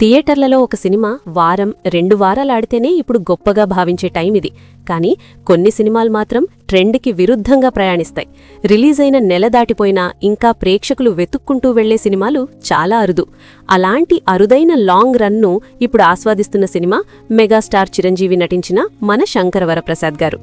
థియేటర్లలో ఒక సినిమా వారం రెండు వారాలు ఆడితేనే ఇప్పుడు గొప్పగా భావించే టైం ఇది. కానీ కొన్ని సినిమాలు మాత్రం ట్రెండ్కి విరుద్ధంగా ప్రయాణిస్తాయి. రిలీజ్ అయిన నెల దాటిపోయినా ఇంకా ప్రేక్షకులు వెతుక్కుంటూ వెళ్ళే సినిమాలు చాలా అరుదు. అలాంటి అరుదైన లాంగ్ రన్ను ఇప్పుడు ఆస్వాదిస్తున్న సినిమా మెగాస్టార్ చిరంజీవి నటించిన మన శంకరవరప్రసాద్ గారు.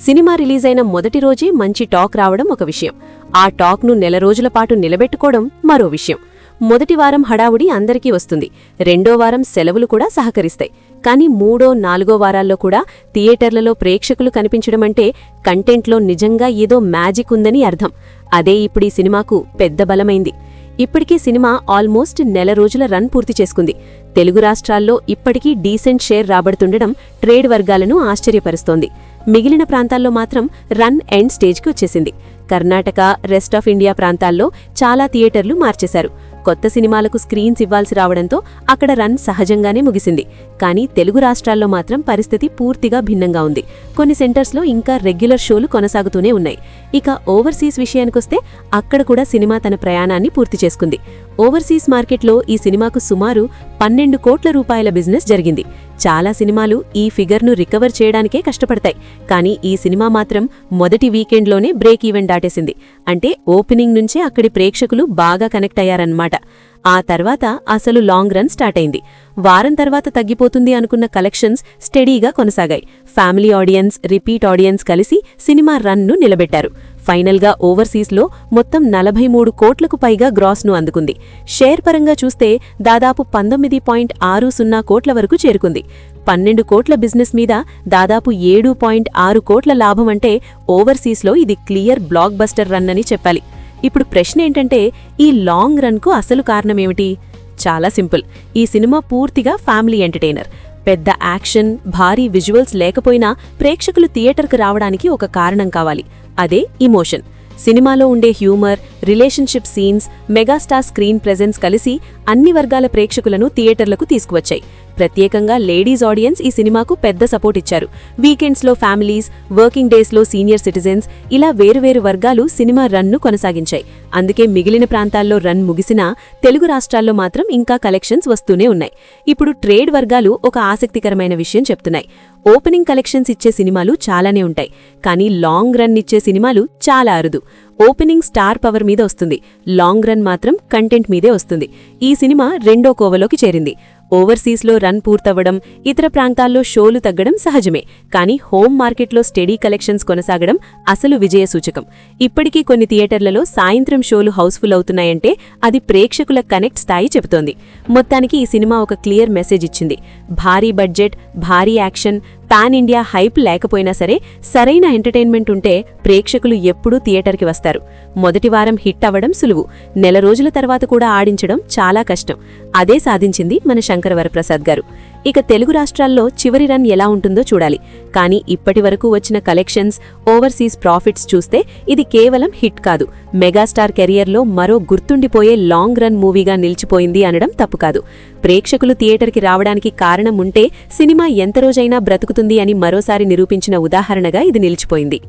సినిమా రిలీజ్ అయిన మొదటి రోజే మంచి టాక్ రావడం ఒక విషయం. ఆ టాక్ను నెల రోజుల పాటు నిలబెట్టుకోవడం మరో విషయం. మొదటి వారం హడావుడి అందరికీ వస్తుంది. రెండో వారం సెలవులు కూడా సహకరిస్తాయి. కానీ మూడో నాలుగో వారాల్లో కూడా థియేటర్లలో ప్రేక్షకులు కనిపించడమంటే కంటెంట్లో నిజంగా ఏదో మ్యాజిక్ ఉందని అర్థం. అదే ఇప్పుడు ఈ సినిమాకు పెద్ద బలమైంది. ఇప్పటికీ సినిమా ఆల్మోస్ట్ నెల రోజుల రన్ పూర్తి చేసుకుంది. తెలుగు రాష్ట్రాల్లో ఇప్పటికీ డీసెంట్ షేర్ రాబడుతుండడం ట్రేడ్ వర్గాలను ఆశ్చర్యపరుస్తోంది. మిగిలిన ప్రాంతాల్లో మాత్రం రన్ ఎండ్ స్టేజ్కి వచ్చేసింది. కర్ణాటక రెస్ట్ ఆఫ్ ఇండియా ప్రాంతాల్లో చాలా థియేటర్లు మార్చేశారు. కొత్త సినిమాలకు స్క్రీన్స్ ఇవ్వాల్సి రావడంతో అక్కడ రన్ సహజంగానే ముగిసింది. కానీ తెలుగు రాష్ట్రాల్లో మాత్రం పరిస్థితి పూర్తిగా భిన్నంగా ఉంది. కొన్ని సెంటర్స్లో ఇంకా రెగ్యులర్ షోలు కొనసాగుతూనే ఉన్నాయి. ఇక ఓవర్సీస్ విషయానికొస్తే అక్కడ కూడా సినిమా తన ప్రయాణాన్ని పూర్తి చేసుకుంది. ఓవర్సీస్ మార్కెట్లో ఈ సినిమాకు సుమారు పన్నెండు కోట్ల రూపాయల బిజినెస్ జరిగింది. చాలా సినిమాలు ఈ ఫిగర్ను రికవర్ చేయడానికే కష్టపడతాయి. కానీ ఈ సినిమా మాత్రం మొదటి వీకెండ్లోనే బ్రేక్ ఈవెంట్ దాటేసింది. అంటే ఓపెనింగ్ నుంచే అక్కడి ప్రేక్షకులు బాగా కనెక్ట్ అయ్యారన్నమాట. ఆ తర్వాత అసలు లాంగ్ రన్ స్టార్ట్ అయింది. వారం తర్వాత తగ్గిపోతుంది అనుకున్న కలెక్షన్స్ స్టడీగా కొనసాగాయి. ఫ్యామిలీ ఆడియన్స్ రిపీట్ ఆడియన్స్ కలిసి సినిమా రన్ను నిలబెట్టారు. ఫైనల్గా ఓవర్సీస్లో మొత్తం నలభై మూడు కోట్లకు పైగా గ్రాస్ను అందుకుంది. షేర్ పరంగా చూస్తే దాదాపు పంతొమ్మిది పాయింట్ ఆరు సున్నా కోట్ల వరకు చేరుకుంది. పన్నెండు కోట్ల బిజినెస్ మీద దాదాపు ఏడు పాయింట్ ఆరు కోట్ల లాభం అంటే ఓవర్సీస్లో ఇది క్లియర్ బ్లాక్ బస్టర్ రన్ అని చెప్పాలి. ఇప్పుడు ప్రశ్న ఏంటంటే ఈ లాంగ్ రన్కు అసలు కారణమేమిటి? చాలా సింపుల్. ఈ సినిమా పూర్తిగా ఫ్యామిలీ ఎంటర్టైనర్. పెద్ద యాక్షన్ భారీ విజువల్స్ లేకపోయినా ప్రేక్షకులు థియేటర్కు రావడానికి ఒక కారణం కావాలి. అదే ఇమోషన్. సినిమాలో ఉండే humour relationship scenes megastar screen presence కలిసి అన్ని వర్గాల ప్రేక్షకులను థియేటర్లకు తీసుకువచ్చాయి. ప్రత్యేకంగా లేడీస్ ఆడియన్స్ ఈ సినిమాకు పెద్ద సపోర్ట్ ఇచ్చారు. వీకెండ్స్లో ఫ్యామిలీస్ వర్కింగ్ డేస్లో సీనియర్ సిటిజన్స్ ఇలా వేరువేరు వర్గాలు సినిమా రన్ను కొనసాగించాయి. అందుకే మిగిలిన ప్రాంతాల్లో రన్ ముగిసినా తెలుగు రాష్ట్రాల్లో మాత్రం ఇంకా కలెక్షన్స్ వస్తూనే ఉన్నాయి. ఇప్పుడు ట్రేడ్ వర్గాలు ఒక ఆసక్తికరమైన విషయం చెప్తున్నాయి. ఓపెనింగ్ కలెక్షన్స్ ఇచ్చే సినిమాలు చాలానే ఉంటాయి. కానీ లాంగ్ రన్ ఇచ్చే సినిమాలు చాలా అరుదు. ఓపెనింగ్ స్టార్ పవర్ మీద వస్తుంది. లాంగ్ రన్ మాత్రం కంటెంట్ మీదే వస్తుంది. ఈ సినిమా రెండో కోవలోకి చేరింది. ఓవర్సీస్లో రన్ పూర్తవ్వడం ఇతర ప్రాంతాల్లో షోలు తగ్గడం సహజమే. కానీ హోమ్ మార్కెట్లో స్టడీ కలెక్షన్స్ కొనసాగడం అసలు విజయ సూచకం. ఇప్పటికీ కొన్ని థియేటర్లలో సాయంత్రం షోలు హౌస్ఫుల్ అవుతున్నాయంటే అది ప్రేక్షకుల కనెక్ట్ స్థాయి చెబుతోంది. మొత్తానికి ఈ సినిమా ఒక క్లియర్ మెసేజ్ ఇచ్చింది. భారీ బడ్జెట్ భారీ యాక్షన్ పాన్ ఇండియా హైప్ లేకపోయినా సరే సరైన ఎంటర్టైన్మెంట్ ఉంటే ప్రేక్షకులు ఎప్పుడూ థియేటర్కి వస్తారు. మొదటి వారం హిట్ అవ్వడం సులువు. నెల రోజుల తర్వాత కూడా ఆడించడం చాలా కష్టం. అదే సాధించింది మన శంకరవరప్రసాద్ గారు. ఇక తెలుగు రాష్ట్రాల్లో చివరి రన్ ఎలా ఉంటుందో చూడాలి. కానీ ఇప్పటి వరకు వచ్చిన కలెక్షన్స్ ఓవర్సీస్ ప్రాఫిట్స్ చూస్తే ఇది కేవలం హిట్ కాదు. మెగాస్టార్ కెరియర్లో మరో గుర్తుండిపోయే లాంగ్ రన్ మూవీగా నిలిచిపోయింది అనడం తప్పు కాదు. ప్రేక్షకులు థియేటర్కి రావడానికి కారణం ఉంటే సినిమా ఎంత రోజైనా బ్రతుకుతుంది అని మరోసారి నిరూపించిన ఉదాహరణగా ఇది నిలిచిపోయింది.